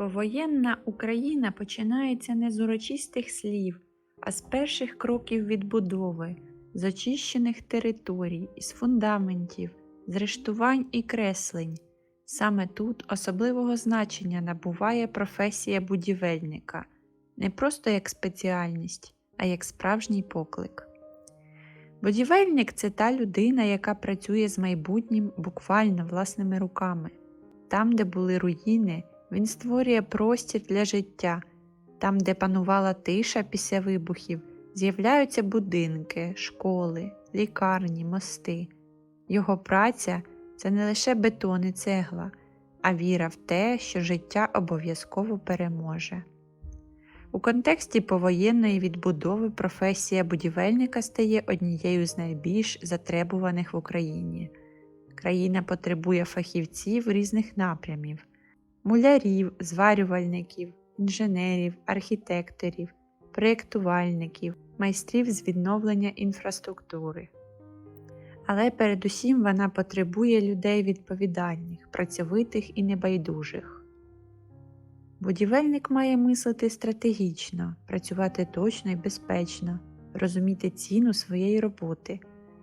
Повоєнна Україна починається не з урочистих слів, а з перших кроків відбудови, з очищених територій, із фундаментів, з рештувань і креслень. Саме тут особливого значення набуває професія будівельника, не просто як спеціальність, а як справжній поклик. Будівельник це та людина, яка працює з майбутнім буквально власними руками. Там, де були руїни, він створює простір для життя. Там, де панувала тиша після вибухів, з'являються будинки, школи, лікарні, мости. Його праця це не лише бетон і цегла, а віра в те, що життя обов'язково переможе. У контексті повоєнної відбудови професія будівельника стає однією з найбільш затребуваних в Україні. Країна потребує фахівців різних напрямів мулярів, зварювальників, інженерів, архітекторів, проєктувальників, майстрів з відновлення інфраструктури. Але передусім вона потребує людей відповідальних, працьовитих і небайдужих. Будівельник має мислити стратегічно, працювати точно і безпечно, розуміти ціну своєї роботи,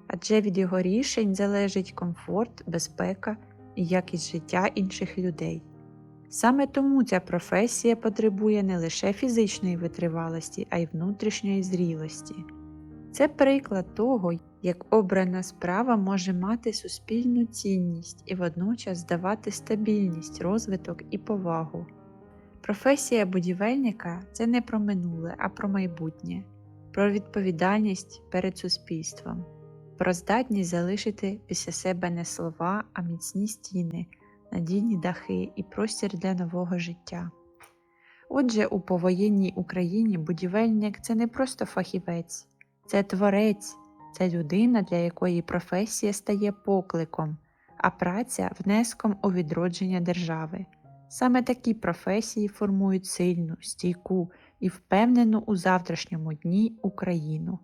адже від його рішень залежить комфорт, безпека і якість життя інших людей. Саме тому ця професія потребує не лише фізичної витривалості, а й внутрішньої зрілості. Це приклад того, як обрана справа може мати суспільну цінність і водночас давати стабільність, розвиток і повагу. Професія будівельника це не про минуле, а про майбутнє, про відповідальність перед суспільством, про здатність залишити після себе не слова, а міцні стіни, надійні дахи і простір для нового життя. Отже, у повоєнній Україні будівельник це не просто фахівець, це творець, це людина, для якої професія стає покликом, а праця внеском у відродження держави. Саме такі професії формують сильну, стійку і впевнену у завтрашньому дні Україну.